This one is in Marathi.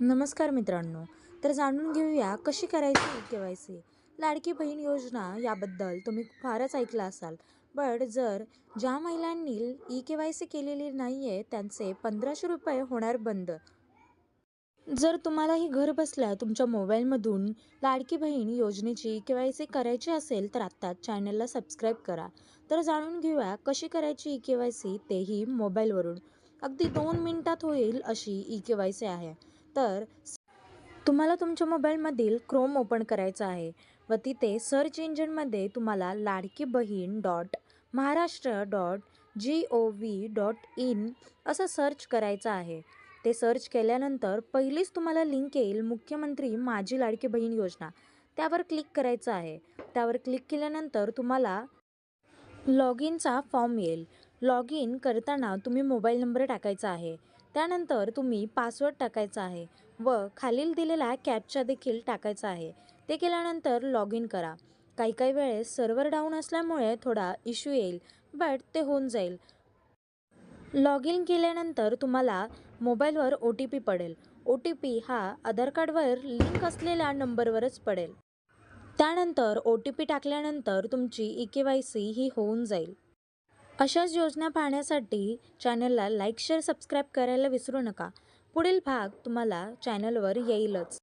नमस्कार मित्रांनो. तर जाणून घेऊया कशी करायची ई के वाय सी? लाडकी बहीण योजना याबद्दल तुम्ही फारच ऐकलं असाल. बट जर ज्या महिलांनी ई के वाय सी केलेली नाही आहे त्यांचे पंधराशे रुपये होणार बंद. जर तुम्हालाही घर बसल्या तुमच्या मोबाईलमधून लाडकी बहीण योजनेची ई के वाय सी करायची असेल तर आत्ताच चॅनलला सबस्क्राईब करा. तर जाणून घेऊया कशी करायची ई के वाय सी तेही मोबाईलवरून. अगदी दोन मिनिटात होईल अशी ई के वाय सी आहे. तर तुम्हाला तुमच्या मोबाईलमधील क्रोम ओपन करायचं आहे व तिथे सर्च इंजिनमध्ये तुम्हाला लाडकी बहीण dot Maharashtra dot G O V dot in असं सर्च करायचं आहे. ते सर्च केल्यानंतर पहिलीच तुम्हाला लिंक येईल मुख्यमंत्री माझी लाडकी बहीण योजना. त्यावर क्लिक करायचं आहे. त्यावर क्लिक केल्यानंतर तुम्हाला लॉग इनचा फॉर्म येईल. लॉग इन करताना तुम्ही मोबाईल नंबर टाकायचा आहे. त्यानंतर तुम्ही पासवर्ड टाकायचा आहे व खालील दिलेला कॅपचा देखील टाकायचा आहे. ते केल्यानंतर लॉग इन करा. काही काही वेळेस सर्व्हर डाऊन असल्यामुळे थोडा इश्यू येईल बट ते होऊन जाईल. लॉग इन केल्यानंतर तुम्हाला मोबाईलवर ओ टी पी पडेल. ओ टी पी हा आधार कार्डवर लिंक असलेल्या नंबरवरच पडेल. त्यानंतर ओ टी पी टाकल्यानंतर तुमची ई के वाय सी ही होऊन जाईल. अशाच योजना पाहण्यासाठी चॅनलला लाईक शेअर सबस्क्राईब करायला विसरू नका. पुढील भाग तुम्हाला चॅनलवर येईलच.